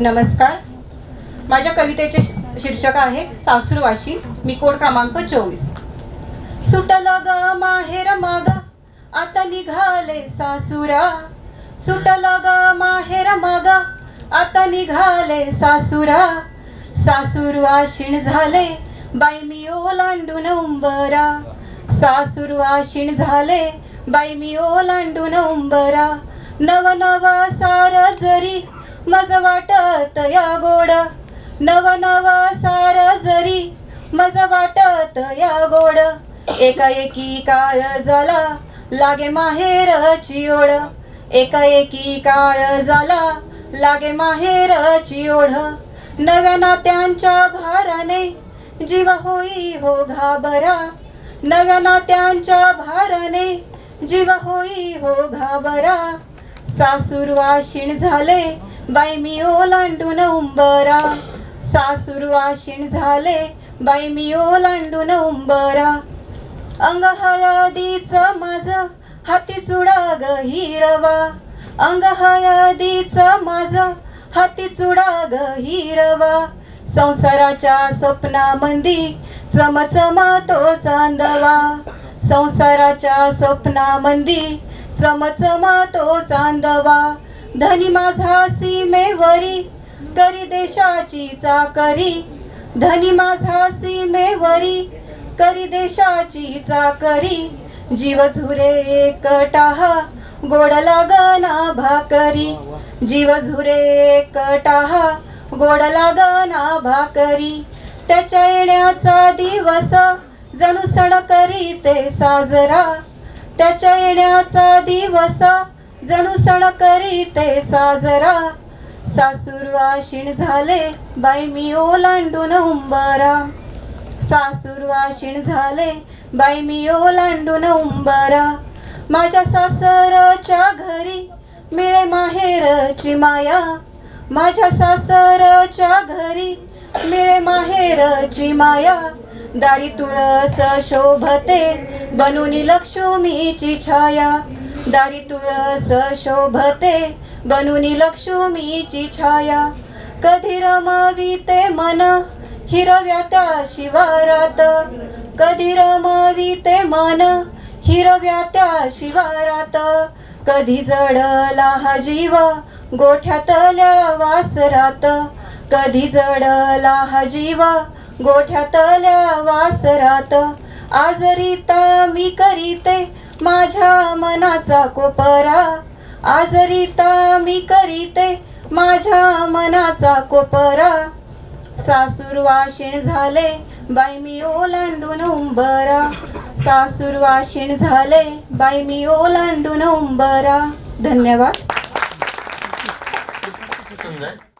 नमस्कार. माझ्या कवितेचे शीर्षक आहे सासूरवाशी मी कोड क्रमांक चोवीस. सुटलं ग माहेर मागा आता निघाले सासुरा. सुटलं ग माहेर माग आता निघाले सासुरा. सासूरवाशीण झाले बाई मी ओलांडून उंबरा. सासूरवाशीण झाले बाई मी ओलांडून उंबरा. नव नव सार जरी मज वाटत या गोड. नव नव सार जरी मज वाटत या गोड. एकाएकी काळ झाला लागे माहेरची ओढ. एकाएकी काळ झाला लागे माहेरची ओढ. नव्या नात्यांच्या भाराने जीव होई हो घाबरा. नव्या नात्यांच्या भाराने जीव होई हो घाबरा. सासूरवाशीण झाले बाई मी ओलांडून उंबरा. सासूरवाशीण झाले बाई मी ओलांडून उंबरा. अंग हळदीच माझ हाती चुडा ग हिरवा. अंग हळदीच माझ हाती चुडा ग हिरवा. संसाराच्या स्वप्नामंदी चमचम तो चांदवा. संसाराच्या स्वप्नामंदी चमचम तो चांदवा. धनी माझा सीमेवरी करी देशाची चाकरी. धनी माझा सीमेवरी करी देशाची चाकरी. जीव झुरे एकटाहा गोड लागना भाकरी. जीव झुरे एकटाहा गोड लागना भाकरी. त्याच्या येण्याचा दिवस जणू सण करीते साजरा. त्याच्या येण्याचा दिवस जणू सण करीते साजरा. सासूरवाशीण झाले बाई मी ओलांडून उंबरा. सासूरवाशीण झाले बाई मी ओलांडून उंबरा. माझ्या सासरच्या घरी मिळे माहेरची माया. माझ्या सासरच्या घरी मिळे माहेरची माया. दारी तुळस शोभते बनूनी लक्ष्मीची छाया. दारी तुळस शोभते बनूनी लक्ष्मीची छाया। कधी रमविते मन हिरव्या त्या शिवारात। कधी रमविते मन हिरव्या त्या शिवारात। कधी जडला हा जीव गोठ्यातल्या वासरात कधी जडला हा जीव गोठ्यातल्या वासरात आजरीता मी करीते माझ्या मनाचा कोपरा. आजरीता मी करीते माझ्या मनाचा कोपरा. सासूर वाशिण झाले बाई मी ओलांडून उंबरा. सासूरवाशीण झाले बाई मी ओलांडून उंबरा. धन्यवाद.